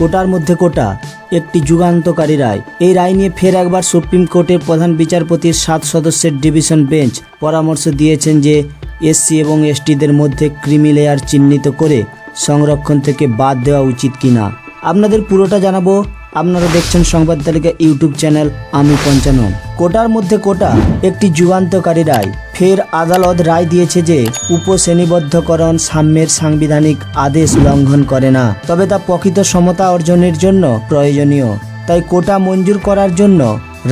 কোটার মধ্যে কোটা একটি যুগান্তকারী রায় এই রায় নিয়ে ফের একবার সুপ্রিম কোর্টের প্রধান বিচারপতির সাত সদস্যের ডিভিশন বেঞ্চ পরামর্শ দিয়েছেন যে এসসি এবং এসটিদের মধ্যে ক্রিমি লেয়ার চিহ্নিত করে সংরক্ষণ থেকে বাদ দেওয়া উচিত কিনা আপনাদের পুরোটা জানাবো আপনারা দেখছেন সংবাদ তালিকা ইউটিউব চ্যানেল আমি পঞ্চানন কোটার মধ্যে কোটা একটি যুগান্তকারী রায় ফের আদালত রায় দিয়েছে যে উপশ্রেণীবদ্ধকরণ সাম্যের সাংবিধানিক আদেশ লঙ্ঘন করে না তবে তা প্রকৃত সমতা অর্জনের জন্য প্রয়োজনীয় তাই কোটা মঞ্জুর করার জন্য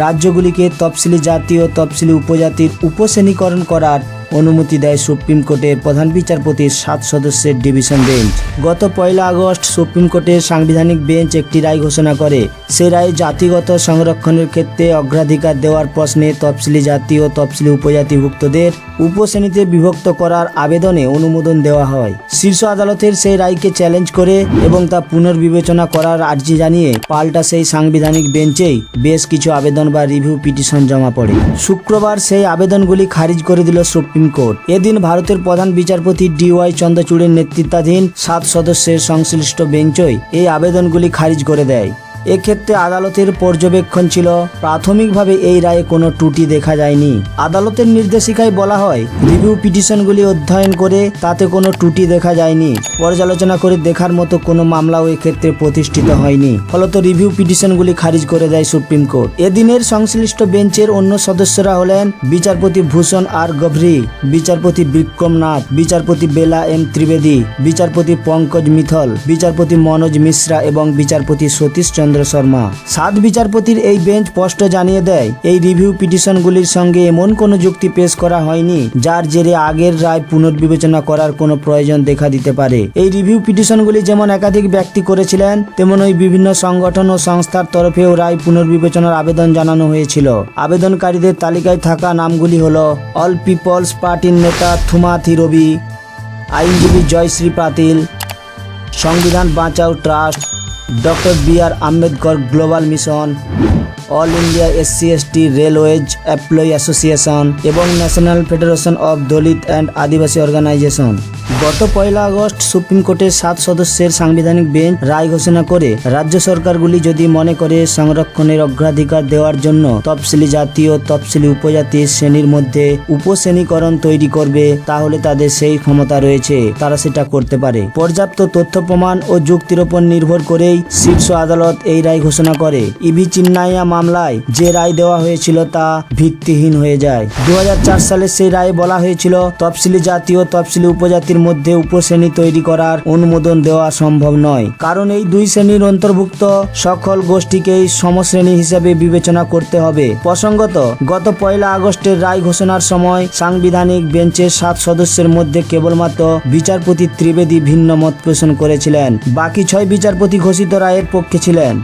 রাজ্যগুলিকে তফসিলি জাতি ও তফসিলি উপজাতির উপশ্রেণীকরণ করার অনুমতি দেয় সুপ্রিম কোর্টের প্রধান বিচারপতির সাত সদস্যের ডিভিশন বেঞ্চ গত পয়লা আগস্ট সুপ্রিম কোর্টের সাংবিধানিক বেঞ্চ একটি রায় ঘোষণা করে সে রায় জাতিগত সংরক্ষণের ক্ষেত্রে অগ্রাধিকার দেওয়ার প্রশ্নে তফসিলি জাতি ও তফসিলি উপজাতিভুক্তদের উপশ্রেণীতে বিভক্ত করার আবেদনে অনুমোদন দেওয়া হয় শীর্ষ আদালতের সেই রায়কে চ্যালেঞ্জ করে এবং তা পুনর্বিবেচনা করার আর্জি জানিয়ে পাল্টা সেই সাংবিধানিক বেঞ্চেই বেশ কিছু আবেদন বা রিভিউ পিটিশন জমা পড়ে শুক্রবার সেই আবেদনগুলি খারিজ করে দিল সুপ্রিম সুপ্রিম কোর্ট এদিন ভারতের প্রধান বিচারপতি ডি ওয়াই চন্দ্রচূড়ের নেতৃত্বাধীন সাত সদস্যের সংশ্লিষ্ট বেঞ্চই এই আবেদনগুলি খারিজ করে দেয় এক্ষেত্রে আদালতের পর্যবেক্ষণ ছিল প্রাথমিকভাবে এই রায়ে কোনো ত্রুটি দেখা যায়নি আদালতের নির্দেশিকায় বলা হয় রিভিউ পিটিশনগুলি অধ্যয়ন করে তাতে কোনো ত্রুটি দেখা যায়নি পর্যালোচনা করে দেখার মতো কোনো মামলাও এক্ষেত্রে প্রতিষ্ঠিত হয়নি ফলত রিভিউ পিটিশনগুলি খারিজ করে দেয় সুপ্রিম কোর্ট এদিনের সংশ্লিষ্ট বেঞ্চের অন্য সদস্যরা হলেন বিচারপতি ভূষণ আর গভরি বিচারপতি বিক্রমনাথ বিচারপতি বেলা এম ত্রিবেদী বিচারপতি পঙ্কজ মিথল বিচারপতি মনোজ মিশ্রা এবং বিচারপতি সতীশ চন্দ্র রাজেন্দ্র শর্মা সাত বিচারপতির এই বেঞ্চ স্পষ্ট জানিয়ে দেয় এই রিভিউ পিটিশনগুলির সঙ্গে এমন কোনো যুক্তি পেশ করা হয়নি যার জেরে আগের রায় পুনর্বিবেচনা করার কোনো প্রয়োজন দেখা দিতে পারে এই রিভিউ পিটিশনগুলি যেমন একাধিক ব্যক্তি করেছিলেন তেমন ওই বিভিন্ন সংগঠন ও সংস্থার তরফেও রায় পুনর্বিবেচনার আবেদন জানানো হয়েছিল আবেদনকারীদের তালিকায় থাকা নামগুলি হল অল পিপলস পার্টির নেতা থুমা রবি আইনজীবী জয়শ্রী পাতিল সংবিধান বাঁচাও trust Dr. B.R. Ambedkar Global Mission, All India SCST Railways Employee Association, Ebong National Federation of Dalit and Adivasi Organization. গত পয়লা আগস্ট সুপ্রিম কোর্টের সাত সদস্যের সাংবিধানিক বেঞ্চ রায় ঘোষণা করে রাজ্য সরকারগুলি যদি মনে করে সংরক্ষণের অগ্রাধিকার দেওয়ার জন্য তফসিলি জাতি ও তফসিলি উপজাতি শ্রেণীর মধ্যে উপশ্রেণীকরণ তৈরি করবে তাহলে তাদের সেই ক্ষমতা রয়েছে তারা সেটা করতে পারে পর্যাপ্ত তথ্য প্রমাণ ও যুক্তির ওপর নির্ভর করেই শীর্ষ আদালত এই রায় ঘোষণা করে ইভি চিন্নাইয়া মামলায় যে রায় দেওয়া হয়েছিল তা ভিত্তিহীন হয়ে যায় দু সালে সেই রায়ে বলা হয়েছিল তফসিলি জাতি ও তফসিলি উপজাতির শ্রেণীর মধ্যে উপশ্রেণী তৈরি করার অনুমোদন দেওয়া সম্ভব নয় কারণ এই দুই শ্রেণীর অন্তর্ভুক্ত সকল গোষ্ঠীকেই সমশ্রেণী হিসেবে বিবেচনা করতে হবে প্রসঙ্গত গত পয়লা আগস্টের রায় ঘোষণার সময় সাংবিধানিক বেঞ্চের সাত সদস্যের মধ্যে কেবলমাত্র বিচারপতি ত্রিবেদী ভিন্ন মত পোষণ করেছিলেন বাকি ছয় বিচারপতি ঘোষিত রায়ের পক্ষে ছিলেন